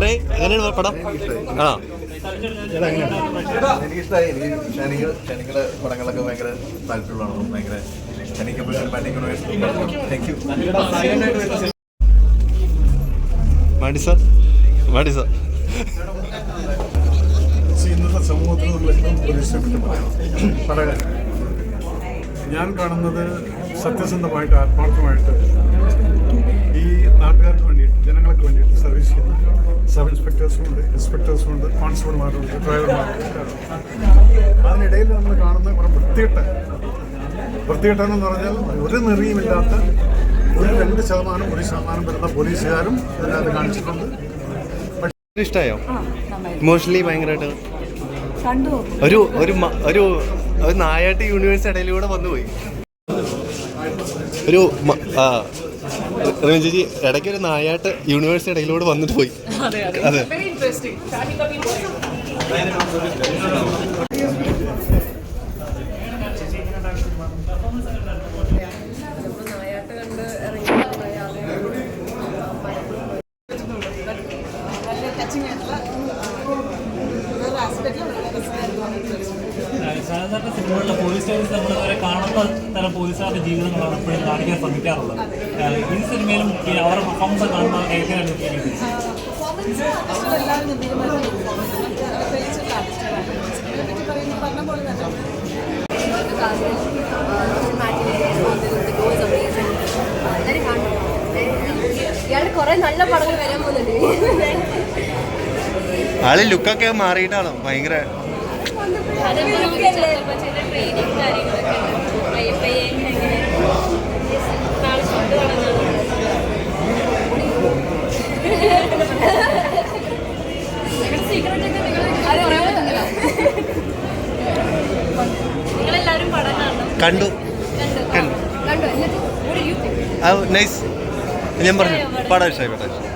എടേ എങ്ങനെയാണ് പടം? ആ. എനിക്കിഷ്ടമായി എനിക്ക് ഷനിക ഷനികളുടെ പടങ്ങളൊക്കെ ഭയങ്കര താല്പര്യമുള്ളതാണ്. ഭയങ്കര ഷനിക്കപ്പോൾ cinematic thank you Maadi sir Maadi sir. ഇന്നത്തെ സമൂഹത്തിൽ നമ്മൾ ഏറ്റവും പ്രതീക്ഷപ്പെട്ട് പറയണം പല കാര്യം ഞാൻ കാണുന്നത് സത്യസന്ധമായിട്ട് ആത്മാർത്ഥമായിട്ട് ഈ നാട്ടുകാർക്ക് വേണ്ടിയിട്ട്. സബ് ഇൻസ്പെക്ടേഴ്സും ഉണ്ട് ഇൻസ്പെക്ടേഴ്സും ഉണ്ട് കോൺസ്റ്റബിൾമാരുണ്ട് ഡ്രൈവർമാരുണ്ട് അതിനിടയിൽ നമ്മൾ കാണുന്ന കുറേ വൃത്തികെട്ട വൃത്തികെട്ടെന്ന് പറഞ്ഞാൽ ഒരു നിറിയുമില്ലാത്ത ഒരു രണ്ട് ശതമാനം ഒരു ശതമാനം വരുന്ന പോലീസുകാരും ഇതിനകത്ത് കാണിച്ചിട്ടുണ്ട്. ഇഷ്ടമായോ ഇമോഷണലി ഭയങ്കരമായിട്ട്? ഒരു ഒരു ഒരു ഒരു നായാട്ട് യൂണിവേഴ്സ് ഇടയിലൂടെ വന്നുപോയി. ഒരു ആ ചേച്ചി ഇടയ്ക്ക് ഒരു നായാട്ട് യൂണിവേഴ്സിറ്റി ഇടയിലൂടെ വന്നിട്ട് പോയി. അതെ അതെ. അതെ വെരി ഇൻട്രസ്റ്റിംഗ് നായാട്ട് കണ്ട് ഇറങ്ങി നല്ല ടച്ചിങ് ആയിട്ടുള്ള വേറെ ആസ്പെക്റ്റിൽ സാധാരണ സിനിമകളിലെ പോലീസ് സ്റ്റേഷൻസ് നമ്മൾ ഇതുവരെ കാണുന്ന തരം പോലീസുകാരുടെ ജീവിതങ്ങളാണ് എപ്പോഴും കാണിക്കാൻ ശ്രമിക്കാറുള്ളത്. ഈ സിനിമയിലും അവരുടെ പെർഫോമൻസ് കാണുമ്പോൾ എങ്ങനെയാണ് പറയുന്ന പറഞ്ഞ പോലെ തന്നെ ഇയാളുടെ കുറെ നല്ല പടങ്ങൾ വരാൻ പോകുന്നുണ്ട്. ആൾ ലുക്കൊക്കെ മാറിയിട്ടാണോ? ഭയങ്കര കണ്ടു. കണ്ടു. നൈസ് ഞാൻ പറഞ്ഞു. പടം ഇഷ്ടമായി പടം ഇഷ്ടമായി.